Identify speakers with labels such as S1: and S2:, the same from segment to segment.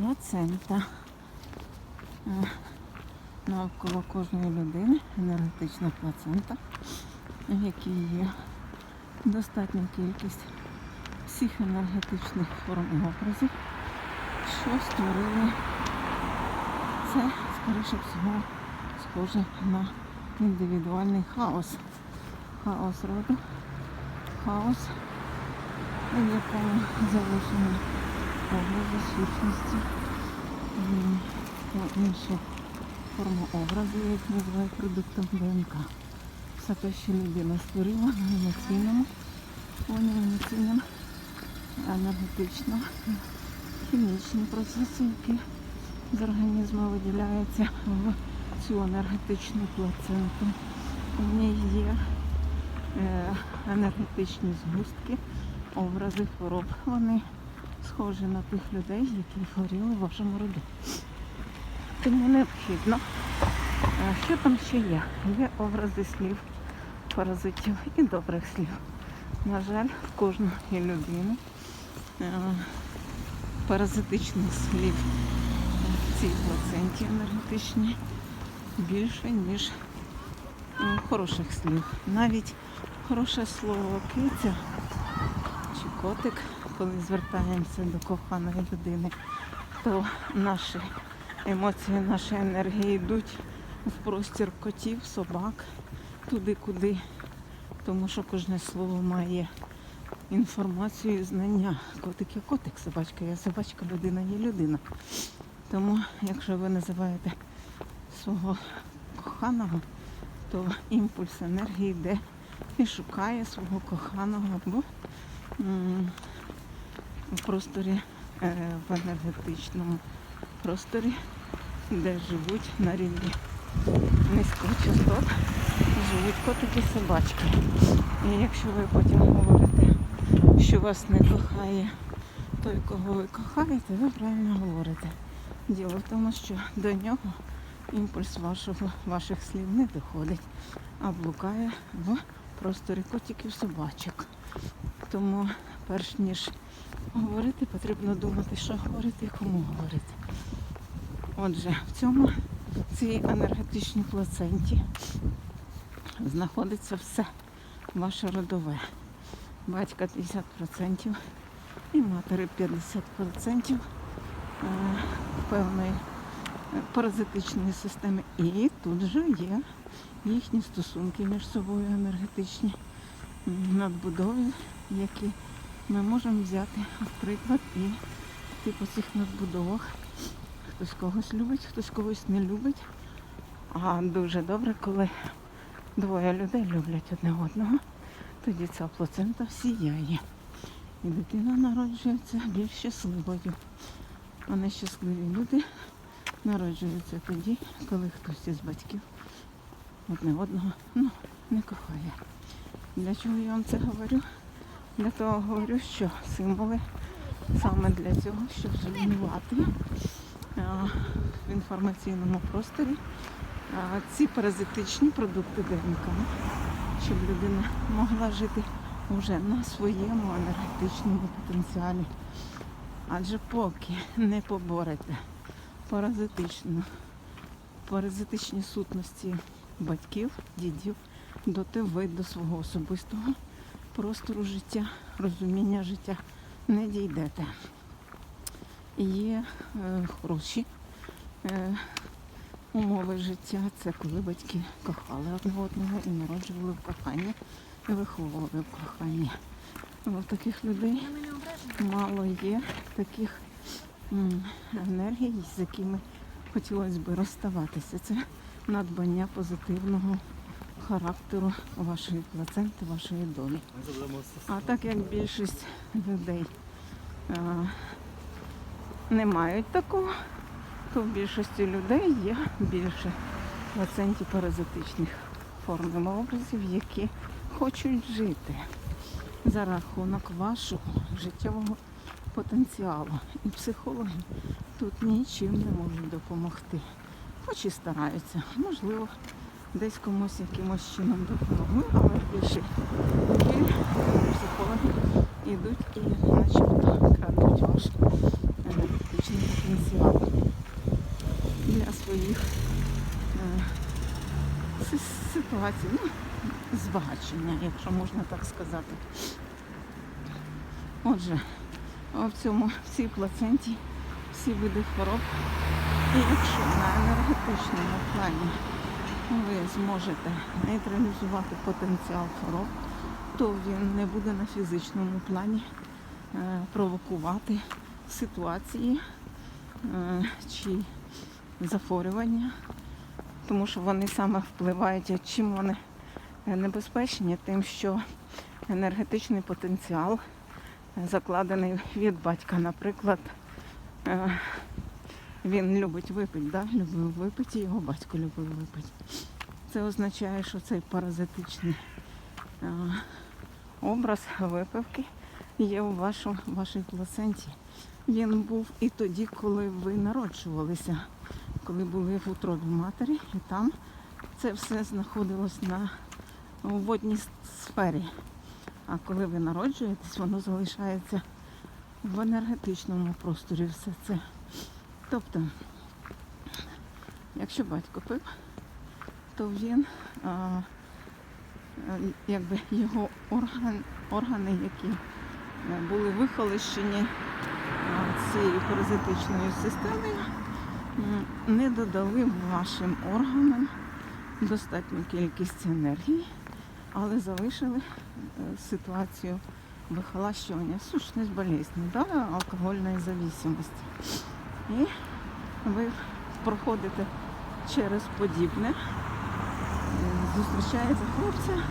S1: Плацента. Е, Навколо кожної людини енергетична плацента, в якій є достатня кількість всіх енергетичних форм і образів, що створили це, скоріше всього, схоже на індивідуальний хаос. Хаос роду, хаос, в якому залишені образи сущності, та інші форми образу, як називають продуктом ДНК. Все те, що людина створила на емоційному фоні, емоційному, енергетично, хімічні процеси, які з організму виділяються в цю енергетичну плаценту. В ній є е, енергетичні згустки, образи хвороб. Вони схожі на тих людей, які хворіли в вашому роді. Тому необхідно. Е, Що там ще є? Є образи слів, паразитів і добрих слів. На жаль, в кожної людини е, паразитичних слів в цій плаценті енергетичній більше, ніж е, хороших слів. Навіть хороше слово киця чи котик, коли звертаємося до коханої людини, то наші емоції, наші енергії йдуть в простір котів, собак, туди, куди. Тому що кожне слово має інформацію і знання. Котик є котик, собачка є собачка, людина є людина. Тому, якщо ви називаєте свого коханого, то імпульс енергії йде і шукає свого коханого або в просторі, е, в енергетичному просторі, де живуть на рівні низьких частот, живуть котики собачки. І якщо ви потім говорите, що вас не кохає той, кого ви кохаєте, ви правильно говорите. Діло в тому, що до нього імпульс вашого, ваших слів не доходить, а блукає в просторі котиків собачок. Тому перш ніж говорити, потрібно думати, що говорити і кому говорити. Отже, в цьому в цій енергетичній плаценті знаходиться все ваше родове. Батька 50% і матері 50% е, певної е, паразитичної системи. І тут же є їхні стосунки між собою енергетичні надбудови, які ми можемо взяти в приклад і йти по цих надбудовах. Хтось когось любить, хтось когось не любить. А дуже добре, коли двоє людей люблять одне одного, тоді ця плацента сіяє. І дитина народжується більш щасливою. А нещасливі люди народжуються тоді, коли хтось із батьків одне одного ну, не кохає. Для чого я вам це говорю? Для того говорю, що символи саме для цього, щоб зруйнувати в інформаційному просторі ці паразитичні продукти ДНК, щоб людина могла жити вже на своєму енергетичному потенціалі. Адже поки не поборете паразитичну, паразитичні сутності батьків, дідів, доти ви до свого особистого простору життя, розуміння життя не дійдете. Є е, хороші е, умови життя. Це коли батьки кохали одне одного і народжували в коханні і виховували в коханні. Ну, таких людей мало є таких м, енергій, з якими хотілося б розставатися. Це надбання позитивного характеру вашої плаценти, вашої долі. А так як більшість людей а, не мають такого, то в більшості людей є більше плацентів паразитичних форм образів, які хочуть жити за рахунок вашого життєвого потенціалу. І психологи тут нічим не можуть допомогти. Хоч і стараються. Можливо, десь комусь якимось чином допомогли, але більше біль психологи йдуть і начебто крадуть ваш енергетичний потенціал. своїх е, ситуацій, ну, збагачення, якщо можна так сказати. Отже, в цьому в цій плаценті всі види хвороб. І якщо на енергетичному плані ви зможете нейтралізувати потенціал хвороб, то він не буде на фізичному плані е, провокувати ситуації е, чи захворювання, тому що вони саме впливають, а чим вони небезпечні, тим, що енергетичний потенціал закладений від батька. Наприклад, е, він любить випити, да? любив випити, його батько любив випити. Це означає, що цей паразитичний е, образ випивки є у вашу, вашій плаценті. Він був і тоді, коли ви народжувалися, коли були в утробі матері, і там це все знаходилось на водній сфері. А коли ви народжуєтесь, воно залишається в енергетичному просторі все це. Тобто, якщо батько пив, то він, а, якби його орган, органи, які були вихолощені цією паразитичною системою, не додали вашим органам достатню кількість енергії, але залишили е, ситуацію вихолащування, сущность болезни, да, алкогольної зависимості. І ви проходите через подібне, зустрічаєте хлопця,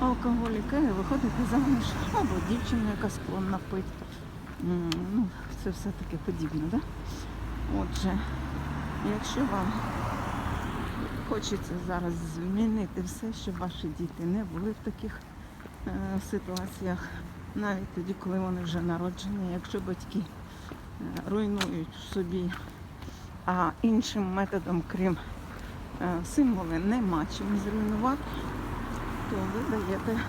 S1: алкоголіка і виходите заміж, або дівчину, яка склонна пити. Ну, це все таке подібне, да? Отже, якщо вам хочеться зараз змінити все, щоб ваші діти не були в таких е, ситуаціях, навіть тоді, коли вони вже народжені, якщо батьки руйнують в собі, а іншим методом, крім е, символи, нема чим зруйнувати, то ви даєте е,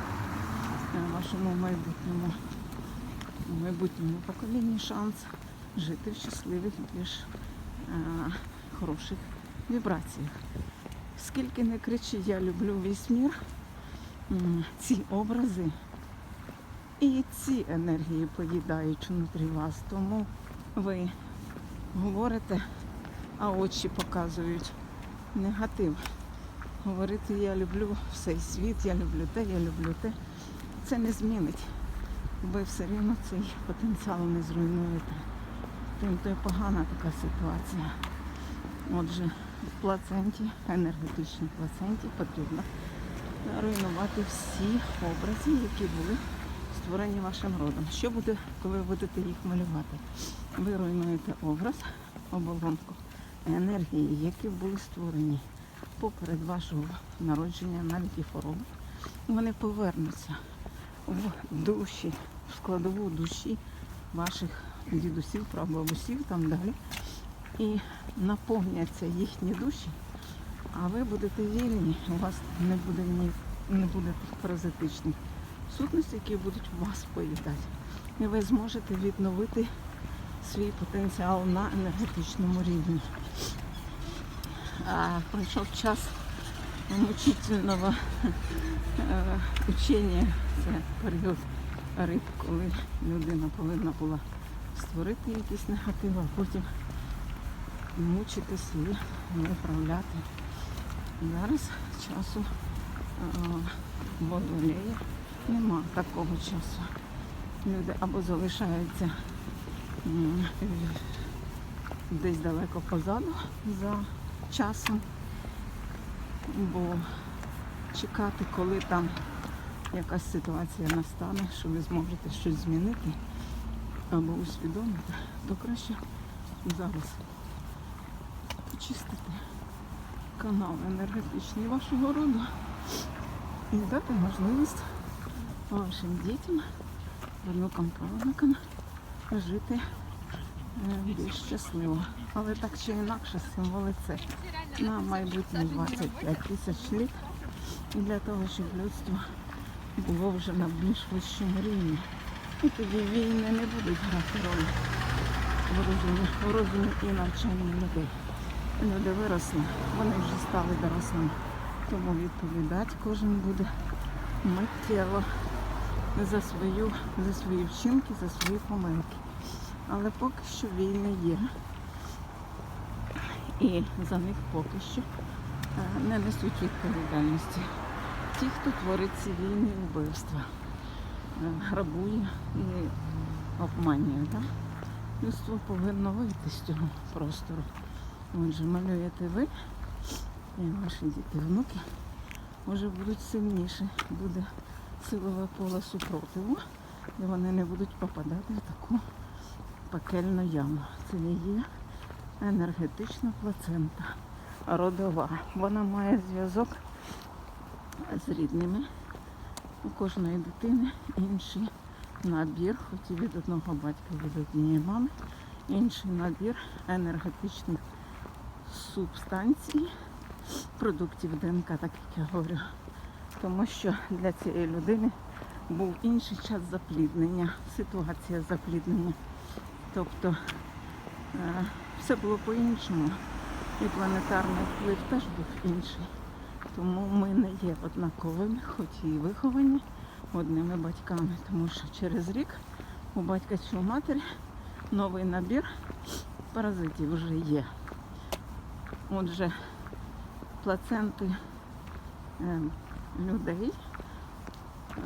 S1: вашому майбутньому майбутньому поколінню шанс жити в щасливих, більш е, хороших вібраціях. Скільки не кричи, я люблю весь мір, ці образи і ці енергії поїдають внутрі вас. Тому ви говорите, а очі показують негатив. Говорити я люблю цей світ, я люблю те, я люблю те. Це не змінить. Ви все рівно цей потенціал не зруйнуєте. Тим то й погана така ситуація. Отже, в плаценті, енергетичній плаценті потрібно руйнувати всі образи, які були створені вашим родом. Що буде, коли ви будете їх малювати? Ви руйнуєте образ, оболонку енергії, які були створені поперед вашого народження, навіть і хвороби. Вони повернуться в душі, в складову душі ваших дідусів, прабабусів, там далі. І наповняться їхні душі, а ви будете вільні, у вас не буде ні не буде паразитичних сутностей, які будуть вас поїдати. І ви зможете відновити свій потенціал на енергетичному рівні. Пройшов час мучительного е, учення. Це період риб, коли людина повинна була створити якийсь негатив, а потім мучити свій, виправляти. Зараз часу е, водолея нема такого часу. Люди або залишаються десь далеко позаду за часом, бо чекати, коли там якась ситуація настане, що ви зможете щось змінити або усвідомити, то краще зараз очистити канал енергетичний вашого роду і дати можливість вашим дітям, внукам, правнукам жити е, більш щасливо. Але так чи інакше символи це на майбутнє 25 тисяч літ і для того, щоб людство було вже на більш вищому рівні. І тоді війни не будуть грати роль в розумі і навчанні людей. люди виросли, вони вже стали дорослими. Тому відповідати кожен буде миттєво за свою, за свої вчинки, за свої помилки. Але поки що війни є. І за них поки що е, не несуть відповідальності. Ті, хто творить ці війни вбивства, е, грабує і обманює. Да? Людство повинно вийти з цього простору. Отже, малюєте ви і ваші діти, внуки може будуть сильніші, буде силове поле супротиву, і вони не будуть попадати в таку пекельну яму. Це не є енергетична плацента родова. Вона має зв'язок з рідними. У кожної дитини інший набір, хоч і від одного батька, від однієї мами, інший набір енергетичних субстанцій, продуктів ДНК, так як я говорю. Тому що для цієї людини був інший час запліднення, ситуація запліднення. Тобто е, все було по-іншому. І планетарний вплив теж був інший. Тому ми не є однаковими, хоч і виховані одними батьками. Тому що через рік у батька чи у матері новий набір паразитів вже є. Отже, плаценти е, людей, е,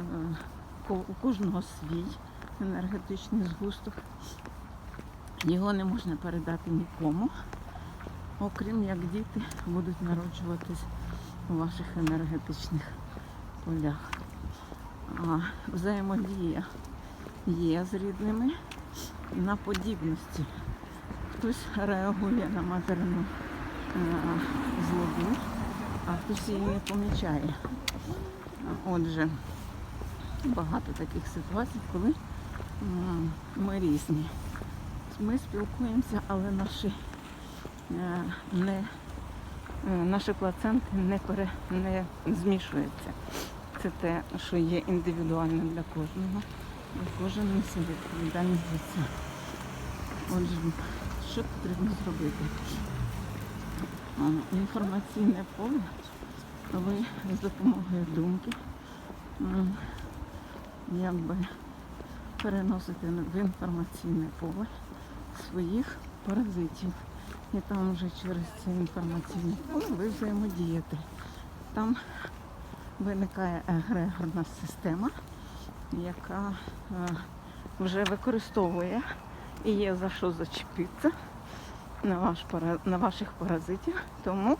S1: у кожного свій енергетичний згусток. Його не можна передати нікому, окрім як діти будуть народжуватись у ваших енергетичних полях. А взаємодія є з рідними на подібності. Хтось реагує на материну е, злобу, а хтось її не помічає. Отже, багато таких ситуацій, коли ми різні. Ми спілкуємося, але наші, е, не, е, наші плаценти не, пере, не змішуються. Це те, що є індивідуально для кожного. І кожен несе відповідальність за це. Отже, що потрібно зробити? Інформаційне поле ви з допомогою думки якби переносите в інформаційне поле своїх паразитів. І там вже через це інформаційне поле ви взаємодієте. Там виникає егрегорна система, яка е, вже використовує і є за що зачепитися на, ваш, на ваших паразитів. Тому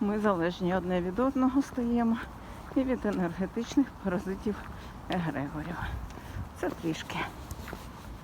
S1: ми залежні одне від одного стаємо і від енергетичних паразитів егрегорів. Це трішки.